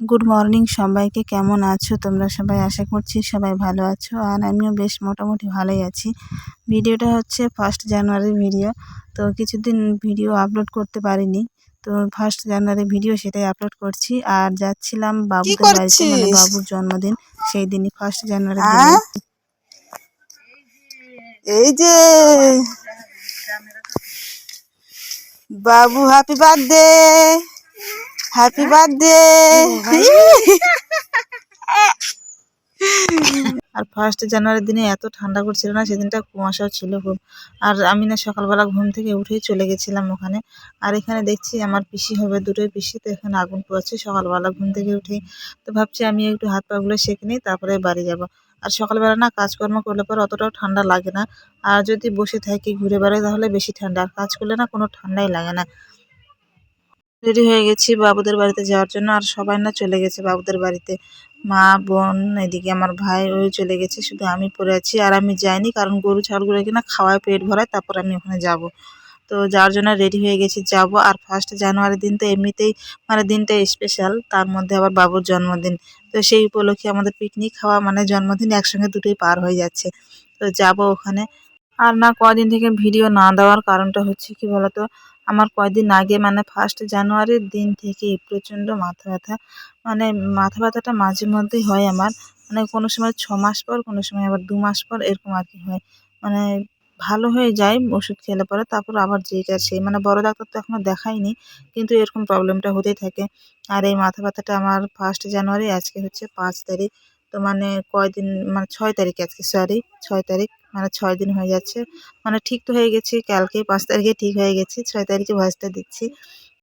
Good morning সবাইকে কেমন আছো? তোমরা সবাই আশা করছি সবাই ভালো আছো। আর আমিও বেশ মোটামুটি ভালোই আছি। ভিডিওটা হচ্ছে ফার্স্ট জানুয়ারির ভিডিও তো কিছুদিন ভিডিও আপলোড করতে পারিনি। তো ফার্স্ট জানুয়ারি ভিডিও সেটাই আপলোড করছি। আর যাচ্ছিলাম বাবুদের বাড়িতে মানে বাবুর জন্মদিন। সেই দিনই ফার্স্ট জানুয়ারি এই যে বাবু হ্যাপি বার্থডে হ্যাপি বার্থডে আর ফার্স্ট জানুয়ারির দিনে এত ঠান্ডা করছিল না, সেদিনটা কুয়াশাও ছিল খুব। আর আমি না সকালবেলা ঘুম থেকে উঠেই চলে গেছিলাম ওখানে। আর এখানে দেখছি আমার পিসি হবে, দুটোই পিসি, তো এখানে আগুন পোয়াচ্ছে সকালবেলা ঘুম থেকে উঠেই তো ভাবছি আমি একটু হাত পাগুলো সেঁকে নিই, তারপরে বাড়ি যাব। আর সকালবেলা না কাজকর্ম করলে পর অতটাও ঠান্ডা লাগে না। আর যদি বসে থাকি, ঘুরে বেড়াই, তাহলে বেশি ঠান্ডা। আর কাজ করলে না কোনো ঠান্ডাই লাগে না। রেডি হয়ে গেছি বাবুদের বাড়িতে যাওয়ার জন্য। আর সবাই না চলে গেছে বাবুদের বাড়িতে। মা, বোন, এদিকে আমার ভাই, ওই চলে গেছে। শুধু আমি পড়ে আছি আর আমি যাইনি কারণ গরু ছাগলগুলোকে না খাওয়ায় পেট ভরায়, তারপর আমি ওখানে যাব। তো যাওয়ার জন্য রেডি হয়ে গেছি, যাব। আর ফার্স্ট জানুয়ারির দিন তো এমনিতেই মানে দিনটা স্পেশাল তার মধ্যে আবার বাবুর জন্মদিন। তো সেই উপলক্ষে আমাদের পিকনিক খাওয়া মানে জন্মদিন একসঙ্গে দুটোই পার হয়ে যাচ্ছে। তো যাব ওখানে। আর না, কদিন থেকে ভিডিও না দেওয়ার কারণটা হচ্ছে কি বলতো? আমার কয়দিন আগে মানে ফার্স্ট জানুয়ারির দিন থেকেই প্রচণ্ড মাথা ব্যথা। মানে মাথা ব্যথাটা মাঝে মধ্যেই হয় আমার। মানে কোনো সময় ছ মাস পর, কোনো সময় আবার দু মাস পর এরকম আর কি হয়। মানে ভালো হয়ে যায় ওষুধ খেলে পরে, তারপর আবার কার সেই। মানে বড় ডাক্তার তো এখনও দেখাইনি কিন্তু এরকম প্রবলেমটা হতেই থাকে। আর এই মাথা ব্যথাটা আমার ফার্স্ট জানুয়ারি আজকে হচ্ছে পাঁচ তারিখ। তো মানে কয়দিন মানে ছয় তারিখ আজকে সরি ছয় তারিখ। মানে ছয় দিন হয়ে যাচ্ছে। মানে ঠিক তো হয়ে গেছি, কালকে পাঁচ তারিখে ঠিক হয়ে গেছি, ছয় তারিখে ভয়েসটা দিচ্ছি।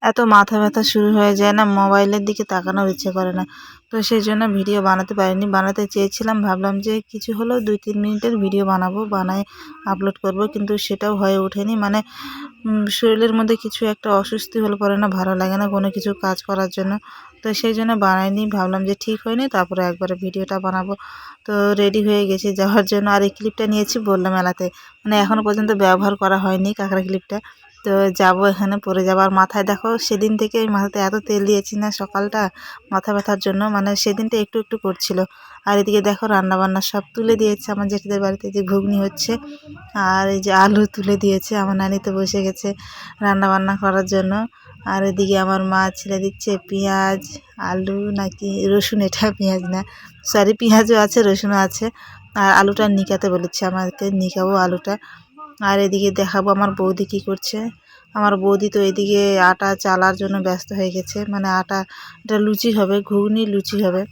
এত মাথা ব্যথা শুরু হয়ে যায় না মোবাইলের দিকে তাকানোর ইচ্ছে করে না। তো সেই জন্য ভিডিও বানাতে পারিনি, বানাতে চেয়েছিলাম, ভাবলাম যে কিছু হলো দুই তিন মিনিটের ভিডিও বানাবো, বানায় আপলোড করব, কিন্তু সেটাও হয়ে ওঠেনি। মানে শরীরের মধ্যে কিছু একটা অস্বস্তি হলে পরে না ভালো লাগে না কোনো কিছু কাজ করার জন্য। তো সেই জন্য বানাইনি ভাবলাম যে ঠিক হয়নি, তারপরে একবারে ভিডিওটা বানাবো। তো রেডি হয়ে গেছি যাওয়ার জন্য। আর এই ক্লিপটা নিয়েছি বললাম মেলাতে। মানে এখনও পর্যন্ত ব্যবহার করা হয়নি কাঁকড়া ক্লিপটা তো যাব এখানে পরে যাব। আর মাথায় দেখো, সেদিন থেকে আমি মাথাতে এত তেল দিয়েছি না সকালটা মাথা ব্যথার জন্য মানে সেদিনটা একটু একটু করছিল। আর এদিকে দেখো রান্না বান্না সব তুলে দিয়েছে আমার জেঠিদের বাড়িতে যে ঘুগনি হচ্ছে, আর এই যে আলু তুলে দিয়েছে, আমার নানি তো বসে গেছে রান্না বান্না করার জন্য। আর এদিকে আমার মা ছেড়ে দিচ্ছে পেঁয়াজ, আলু, নাকি রসুন, এটা পেঁয়াজ না সরি পেঁয়াজও আছে, রসুনও আছে। আর আলুটা নিকাতে বলেছে আমাকে, নিকাবো আলুটা। আর এদিকে দেখাবো আমার বৌদি কী করছে। আমার বৌদি তো এদিকে আটা চালার জন্য ব্যস্ত হয়ে গেছে। মানে আটা এটা লুচি হবে, ঘুগনি লুচি হবে।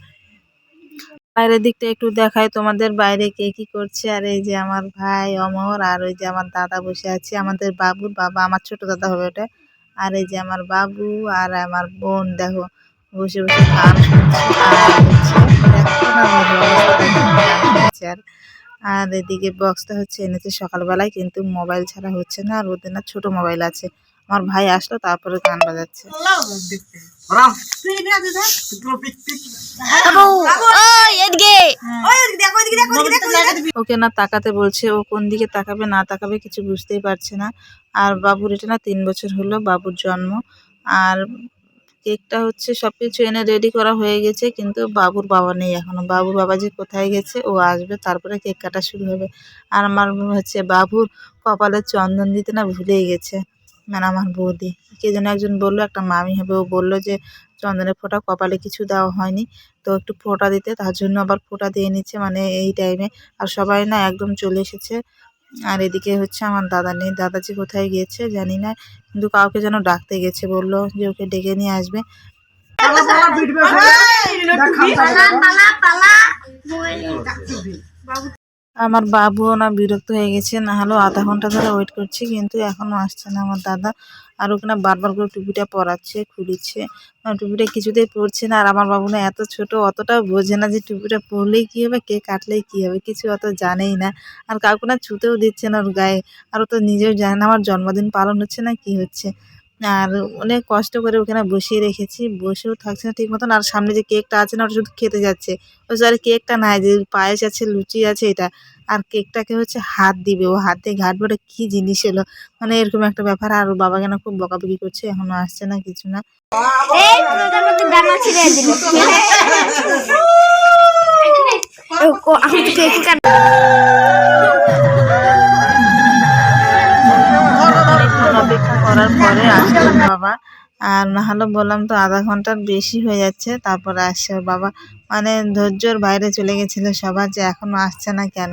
বাইরের দিকটা একটু দেখাই তোমাদের বাইরে কে কী করছে। আর এই যে আমার ভাই অমর আর ওই যে আমার দাদা বসে আছে, আমাদের বাবুর বাবা আমার ছোট দাদা হবে ওটা। আর এই যে আমার বাবু আর আমার বোন, দেখো, বসে বসে আর আর আর এদিকে বক্সটা হচ্ছে এনেছে সকালবেলায় কিন্তু মোবাইল ছাড়া হচ্ছে না আর ওদের না ছোট মোবাইল আছে। আমার ভাই আসলো তারপরে গান বাজাচ্ছে। ওকে না তাকাতে বলছে ও কোন দিকে তাকাবে না তাকাবে কিছু বুঝতেই পারছে না। আর বাবুর এটা না তিন বছর হলো বাবুর জন্ম। আর কেকটা হচ্ছে সব কিছু এনে রেডি করা হয়ে গেছে, কিন্তু বাবুর বাবা নেই এখনও। বাবুর বাবা যে কোথায় গেছে, ও আসবে, তারপরে কেক কাটা শুরু হবে। আর আমার হচ্ছে বাবুর কপালে চন্দন দিতে না ভুলেই গেছে। মানে আমার বৌদি, কে যেন একজন বলল, একটা মামি হবে, ও বলল যে চন্দনের ফোঁটা কপালে কিছু দেওয়া হয়নি। তো একটু ফোঁটা দিতে, তার জন্য আবার ফোঁটা দিয়ে নিচ্ছে মানে এই টাইমে আর সবাই না একদম চলে এসেছে। আর এদিকে হচ্ছে আমার দাদা নেই। দাদাজি কোথায় গেছে জানি না, কিন্তু কাউকে যেন ডাকতে গেছে, বলল যে ওকে ডেকে নিয়ে আসবে। আমার বাবুও না বিরক্ত হয়ে গেছে, না হলেও আধা ঘণ্টা ধরে ওয়েট করছি, কিন্তু এখনও আসছে না আমার দাদা। আর ওখানে বারবার করে টুপিটা পরাচ্ছে, খুলিচ্ছে। টুপিটা কিছুতেই পরছে না। আর আমার বাবু না এত ছোট অতটাও বোঝে না যে টুপিটা পরলেই কী হবে, কে কাটলেই কী হবে, কিছু অত জানেই না। আর কাউকে না ছুতেও দিচ্ছে না ওর গায়ে। আর ও তো নিজেও জানে না আমার জন্মদিন পালন হচ্ছে না কি হচ্ছে। আর অনেক কষ্ট করে ওখানে বসিয়ে রেখেছি, বসেও থাকছে না ঠিক মতন। আর সামনে যে কেকটা আছে না, ওটা শুধু খেতে যাচ্ছে। ও আরে কেকটা নাই, যে পায়েস আছে, লুচি আছে, এটা আর কেকটাকে হচ্ছে হাত দিবে। ও হাতে ঘাটবে ওটা কি জিনিস এলো? মানে এরকম একটা ব্যাপার। আর বাবা কেন খুব বকাবকি করছে? এখনও আসছে না কিছু না। আমি তো কেক কাট অপেক্ষা করার পরে আসলো বাবা। আর না হলে বললাম তো আধা ঘণ্টার বেশি হয়ে যাচ্ছে, তারপরে আসছে বাবা। মানে ধৈর্যর বাইরে চলে গেছিল সবার, যে এখনও আসছে না কেন?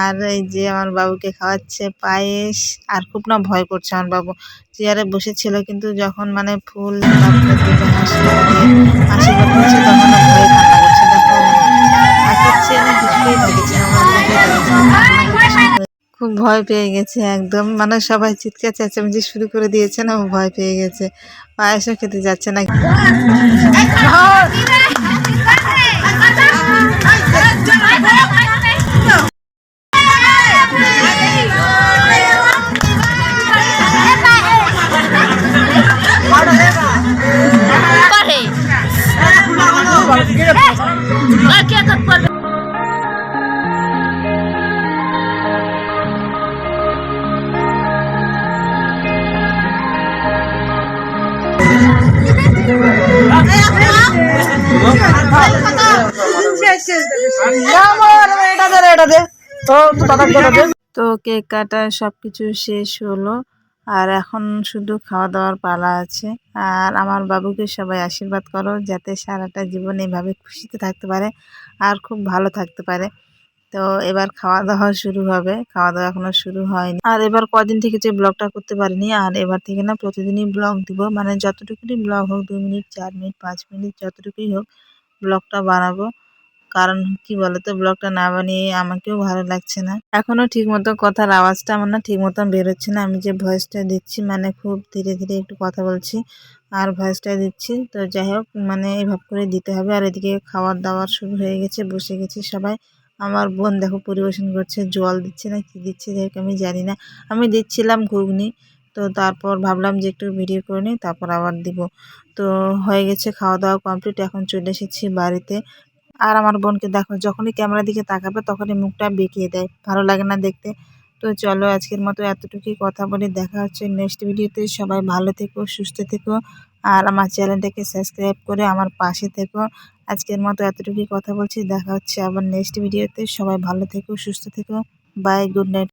আর এই যে আমার বাবুকে খাওয়াচ্ছে পায়েস, আর খুব না ভয় করছে আমার বাবু। চেয়ারে বসেছিল, কিন্তু যখন মানে ফুল ভয় পেয়ে গেছে একদম মানে সবাই চিৎকার চেঁচামেচি শুরু করে দিয়েছে না ও ভয় পেয়ে গেছে পায়েসও খেতে যাচ্ছে না তো কেক কাটা সব কিছু শেষ হলো, আর এখন শুধু খাওয়া দাওয়ার পালা আছে। আর আমার বাবুকে সবাই আশীর্বাদ করো, যাতে সারাটা জীবন এইভাবে খুশিতে থাকতে পারে আর খুব ভালো থাকতে পারে। তো এবার খাওয়া দাওয়া শুরু হবে। খাওয়া দাওয়া এখনও শুরু হয়নি। আর এবার কদিন থেকে যে ব্লগটা করতে পারিনি, আর এবার থেকে না প্রতিদিনই ব্লগ দিব। মানে যতটুকুনি ব্লগ হোক, দু মিনিট, চার মিনিট, পাঁচ মিনিট, যতটুকুই হোক ব্লগটা বানাবো। কারণ কি বলতো, ব্লগটা না বানিয়ে আমাকেও ভালো লাগছে না। এখনও ঠিক মতো কথার আওয়াজটা আমার না ঠিক মতন বেরোচ্ছে না। আমি যে ভয়েসটা দিচ্ছি মানে খুব ধীরে ধীরে একটু কথা বলছি আর ভয়েসটা দিচ্ছি। তো যাই হোক মানে এভাবে করে দিতে হবে। আর এদিকে খাওয়ার দাওয়ার শুরু হয়ে গেছে, বসে গেছে সবাই। আমার বোন দেখো পরিবেশন করছে, জল দিচ্ছে না, কি দিচ্ছে যাই আমি জানি না। আমি দিচ্ছিলাম ঘুগনি, তো তারপর ভাবলাম যে একটু ভিডিও করে নিই, তারপর আবার দিব। তো হয়ে গেছে খাওয়া দাওয়া কমপ্লিট এখন চলে এসেছি বাড়িতে। আর আমার বোনকে দেখো, যখনই ক্যামেরার দিকে তাকাবে, তখনই মুখটা বেঁকিয়ে দেয়, ভালো লাগে না দেখতে। তো চলো আজকের মতো এতটুকুই কথা বলে, দেখা হচ্ছে নেক্সট ভিডিওতে সবাই ভালো থেকো, সুস্থ থেকো। আর আমার চ্যানেলটাকে সাবস্ক্রাইব করে আমার পাশে থেকো। আজকের মতো এতটুকুই কথা বলছি। দেখা হচ্ছে আবার নেক্সট ভিডিওতে সবাই ভালো থেকো, সুস্থ থেকো। Bye good night